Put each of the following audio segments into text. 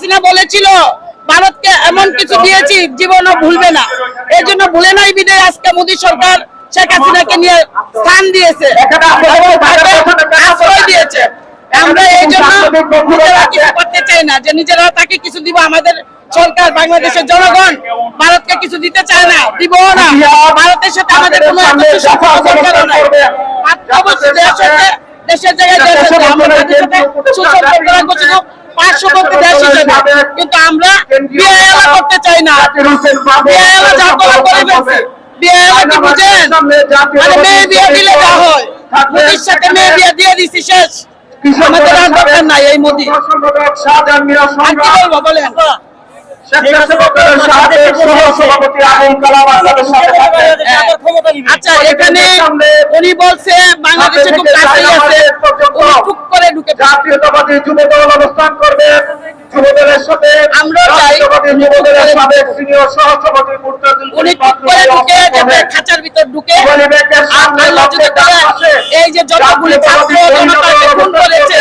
হাসিনা বলেছিল, ভারতকে এমন কিছু দিয়েছি, জীবনও ভুলবে না। এই জন্য ভুলে নাই বিদায় আজকে মোদী সরকার শেখ হাসিনাকে নিয়ে স্থান দিয়েছে। দিয়েছে। আমরা এই জন্য দেশের জায়গায় কিন্তু আমরা বিয়ে করতে চাই না। বিয়ে যা করা করে ফেলছে বিয়ে কি বুঝেন? মানে মেয়ে বিয়ে দিলে যা হয়। মোদির সাথে মেয়ে বিয়ে দিয়ে দিছি শেষ। আমাদের আর দরকার নাই এই মোদি। আর কি বলব বলেন। স্বেচ্ছাসেবকের সাবেক সহ-সভাপতি আবুল কালাম আজাদের সাথে থাকবেন। আচ্ছা এখানে উনি বলছে বাংলাদেশে খুব কাছেই আছে। উনি টুক করে ঢুকে জাতীয়তাবাদী যুব দল অবস্থান করবে। খাঁচার ভিতর ঢুকে এই যে যতগুলি ছাত্র জনতাকে খুন করেছে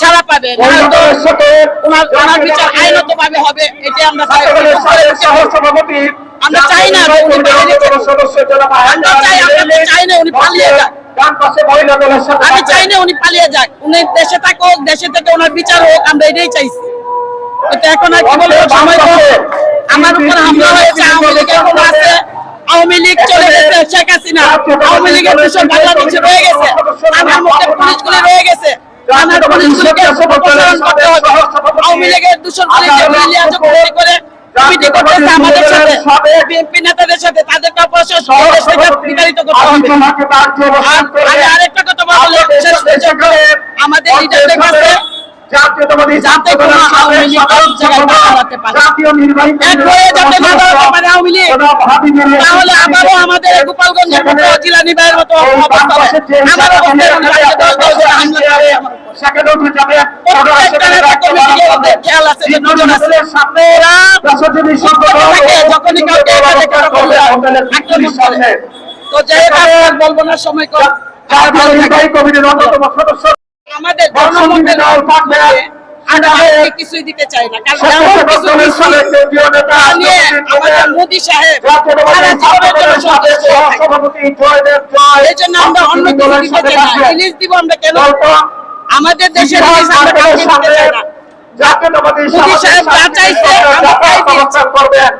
ছাড়া পাবে। ওনার বিচার আইনত ভাবে হবে এটাই আমরা সহসভাপতি আমরা চাই না আমরা চাই, আমরা চাই না উনি পালিয়ে যাক। আমি চাই না উনি পালিয়ে যাক। উনি দেশে থাকুক দেশে থেকে ওনার বিচার হোক আমরা এটাই চাইছি। এখন আর কি বলব সময়। আমার উপর হামলা হয়েছে আওয়ামী লীগ এখন আছে। আওয়ামী লীগ চলে গেছে শেখ হাসিনা। আওয়ামী লীগের দূষণ বাংলাদেশে রয়ে গেছে। থানার মধ্যে পুলিশগুলি রয়ে গেছে। আওয়ামী লীগের করতে করে কমিটি করতেছে আমাদের সাথে বিএনপি নেতাদের সাথে তাদেরকে অপসারণ দেশ থেকে বিতাড়িত করতে হবে আলোচনাকে দাঁড়িয়ে অবস্থান আর- করবেন। আমি আরেকটা কথা বলব আমাদের লিডারদের কাছে যাতে কোনো আওয়ামী লীগ এক জায়গায় না দাঁড়াতে পারে। এক হয়ে যাতে না দাঁড়াতে পারে আওয়ামী লীগ। জনাব হাবিবুর রহমান তাহলে আবারও আমাদের গোপালগঞ্জের মতো জিলানি ভাইয়ের মতো অবস্থা আমার অবস্থা হামলা করে আমার উপর। আছে যে আছে। যখনই কাউকে এখানে কারও আক্রমণ করে। তো বলব না সময় কম। আমাদের জনমতের কিছুই দিতে চাই না মোদী সাহেব এই জন্য আমরা অন্য কিছু দিতে চাই রিলিজ দিব আমরা কেন? আমাদের দেশের জাতীয়তাবাদী সাহেব যা চাইছে, আমরা তাই দিয়েছি। করবেন